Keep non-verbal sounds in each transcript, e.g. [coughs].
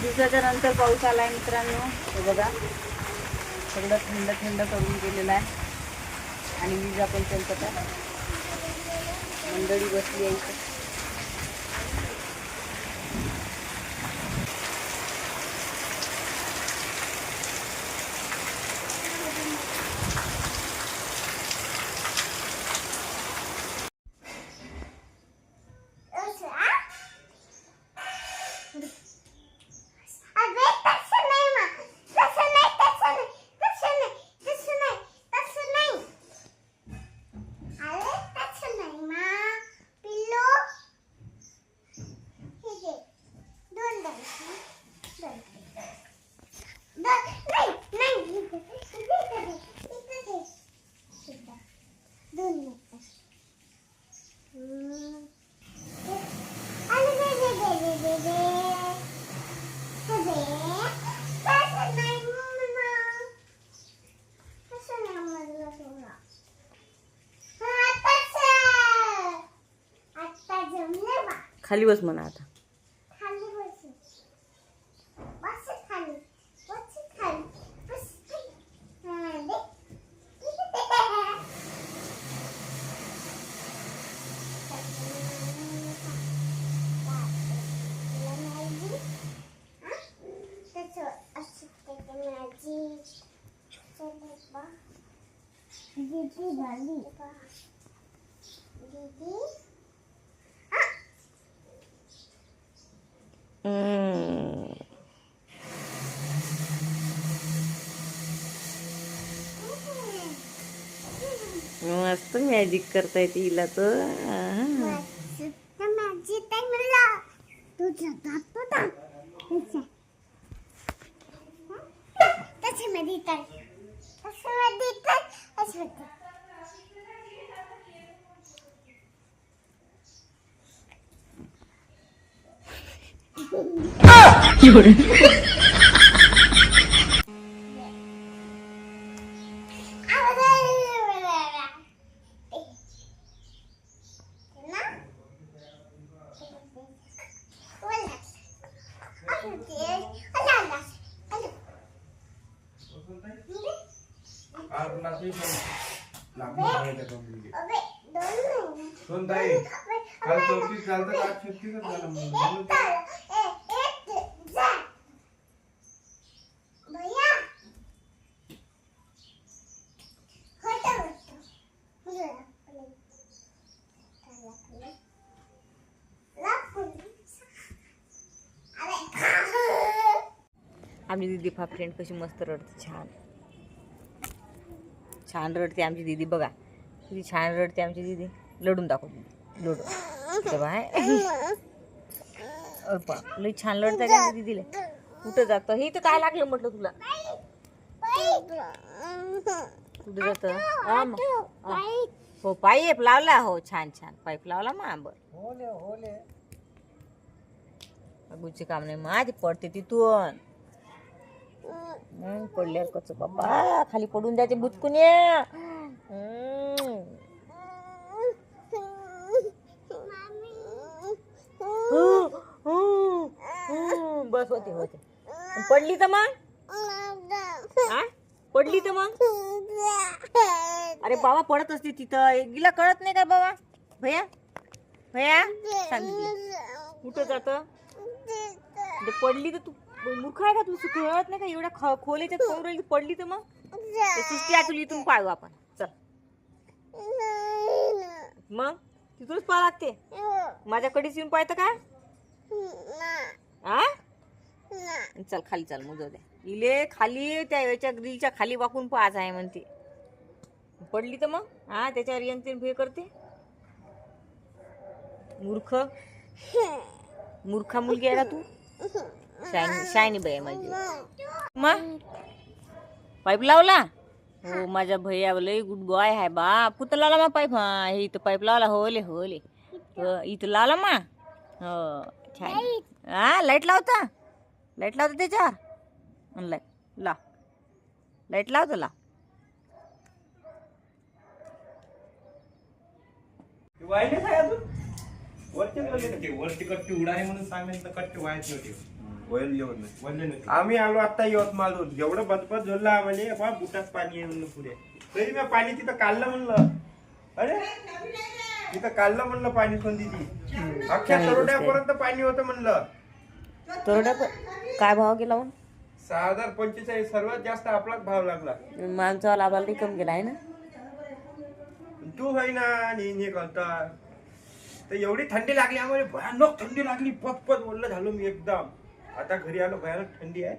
दिवसाच्या नंतर पाऊस आला आहे मित्रांनो. हे बघा. सगळं थंड थंड करून गेलेलं आहे. आणि विजा पण चलत आहे. मंडळी बसली आहे इथं अरे तसं नाही मा तसं नाही तसं नाही तसं नाही तसं नाही तसं नाही अरे तसं नाही मा पिल्लू हे घे दोन दोन दोन दोन नाही नाही इथं इथं दे इथं दे इथं दोन मिनिटं हम्म. अरे दे दे दे दे दे दे अरे, तसं नाही मम्मा. तसं नाही म्हणलं तुला. हा, तसं. आता जमलं बा. खाली बस म्हणा आता खाली बस. बस खाली. बस खाली. बस खाली. हा, दे. तुला नाही त्याचं असं त्याचं माझी चला बा दीदी झाली दीदी मस्त मॅजिक करता येते हिला तर आहा. माझी ताई मला तुझं दाखव ना तसं तसं मध्ये तर तसं मध्ये तर असं होतं सोनताई काल चौतीस झालं तर आज छत्तीसच झालं मग. म्हणून आमची दीदी फा फ्रेंड कशी मस्त रडते छान. छान रडते आमची दीदी बघा. किती छान रडते आमची दीदी. लढून दाखव दीदी. लढू तेव्हा आहे लई छान लढते का आमची दीदीला? कुठं जातं? हे तर काय लागलं म्हटलं तुला? कुठं जातं? हा मग. पाईप लावला हो छान छान. पाईप लावला मा बर गुची काम नाही मा ती पडते तिथून. हम्म, पडल्यावर कच बाबा खाली पडून जाते बुचकून ये. हम्म. हम्म, हम्म, हम्म. बस होते होते. पडली तर मग? हा पडली तर मग? अरे बाबा पडत असते तिथं. गिला कळत नाही का बाबा? भैया भैया सांगितलं. कुठं जात? पडली तर तू मूर्ख आहे का तू कळत नाही का? एवढ्या ख खोल याच्यात पडून राहिली पडली तर मग? ते सुस्ती आहे तुला इथून पाळू आपण. चल. मग? तिथूनच पाहा लागते? माझ्याकडेच येऊन पाहतं का? आ? चल खाली चल मग जाऊ द्या इले खाली त्या याच्या ग्रिलच्या खाली वाकून पाहायचं आहे म्हणते. पडली तर मग? हा त्याच्यावर यंत्रण भे करते? मूर्ख. मूर्खा मुलगी आहे का तू? शायनी शायनी बाई आहे माझी. मग? पाईप लावला? हो माझ्या भैया लय गुड बॉय आहे बा पुत लावला मा पाईप? हा हे इथं पाईप लावला. होले होले. हो, इथं लावला मा हो छान. हा लाइट लावता? लाइट लावता त्याच्यावर? लाइट. लाव. लाइट लावतो अजून? वरचे वरचे कट्टे उडाले म्हणून सांगेन तर कट्टे व्हायचे होते. नाही. आम्ही आलो आता यवतमाळहून. एवढं बदबद झोललं आम्हाला. बा बुटात पाणी आहे म्हणलं पुढे. तरी मी पाणी तिथं काढलं म्हणलं. अरे? तिथं काढलं म्हणलं पाणी सोंदीची अख्ख्या तरोड्यापर्यंत पाणी होतं म्हणलं. तरोड्या काय भाव गेला मग सहा हजार पंचेचाळीस सर्वात जास्त आपलाच भाव लागला. आमचा लाभाला कमी गेला आहे ना? तू होई ना आणि हे करता. तर एवढी थंडी लागली आम्हाला. भयानक थंडी लागली. पटपट बोललं झालो मी एकदम. आता घरी आलो भयानक थंडी आहे.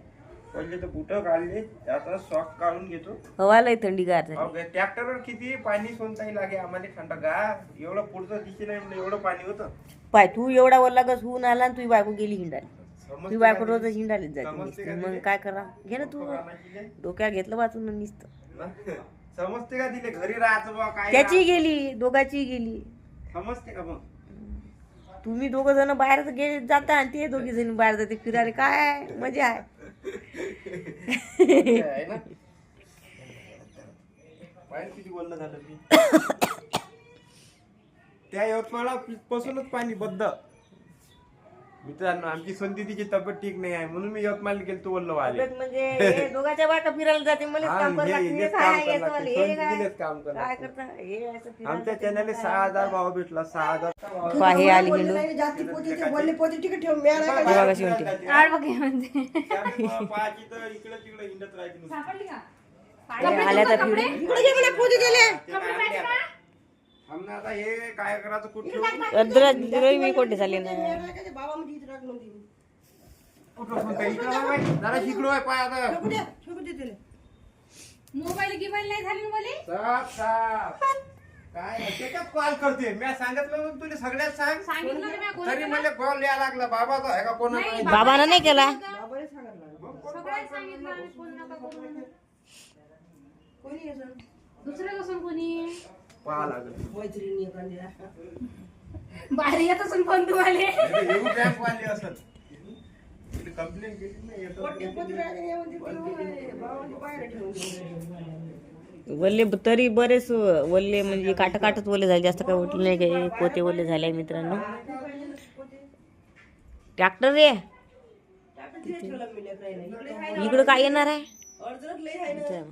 पहिले तर बुट काढले आता सॉक काढून घेतो. हवा लय थंडी गार झाली. ट्रॅक्टरवर किती पाणी सोनताही लागे आम्हाला थंड गार एवढं पुढचं दिशी नाही म्हणलं एवढं पाणी होतं. पाय तू एवढा वल्ला कस होऊन आला आणि तुझी बायको गेली समजते तुझी बायको रोज हिंडायला जाते नुसतं. मग? काय करा? घे ना तू. नाही? डोक्यात घेतलं वाचून निसतं? [laughs] समजते का तिले? घरी राहायचं बा काय त्याची गेली दोघाची गेली? समजते का मग? तुम्ही दोघ जण बाहेर गे जाता आणि ते दोघी जण बाहेर जाते. फिरायला काय मजा आहे? आहे ना? पाहिजे किती बोलणं झालं मी? [coughs] त्या यवतमाळा पासूनच पाणी बद्ध. मित्रांनो आमची संधीची तब्येत ठीक नाही आहे म्हणून मी यवतमाळ गेलो तू बोललो वाले तब्येत म्हणजे हे दोघाच्या बायका फिरायला जाते मलाच हा, काम करायला हे- लागते. हे हेच काय काम आहे, करायला याचं लागते. वालं, हे काय? संधीचीच काम करायला काय लागते. करता हे असं फिरायला आमच्या जाते. चॅनलला सहा हजार भाव भेटला सहा हजार पहा, आली हिंडून जाती पोती ते बोलले पोती तिकडे ठेव का? कशी म्हणते. पाहायची तर इकडे तिकडे हिंडत राहायची नुसती. हे आल्या तर फिरून इकडे मला पोती दिले आमना आता हे काय करायचं मी कोठे झाले ना बाबा? इकडं नाही बाई. जरा शिकलो आहे पाय आता. फेकू दे, फेकू दे तिले. मोबाईल गिबाईल नाही झाली ना मला साप साप. काय त्याच्यात कॉल करते? मी सांगितलं म्हणून तुला सगळ्यात सांग. सांगितलं ना तरी मला कॉल यायला लागला. बाबाचा आहे का कोणाचा बाबानं नाही? केला? बाबाने सांगितलं. सगळ्यांनी सांगितलं आणि फोन नका करू. म्हणून. कोणी असं? दुसरं कसं कोणी? पाहा लागल मैत्रिणी एखाद्या. बाहेर येत असून फोन तुम्हाला बँक वाले असत कंप्लेंट केली नाही ते बाहेर ठेवून. वल्ले तरी बरेच वल्ले म्हणजे काट काटच वल्ले झाले जास्त काय उठले नाही काही पोते वल्ले झाले मित्रांनो ट्रॅक्टर रे टाकून तिथे ठेवलं मी लेकराईला. इकडे आहे ना. इकडं काय येणार आहे आहे ना.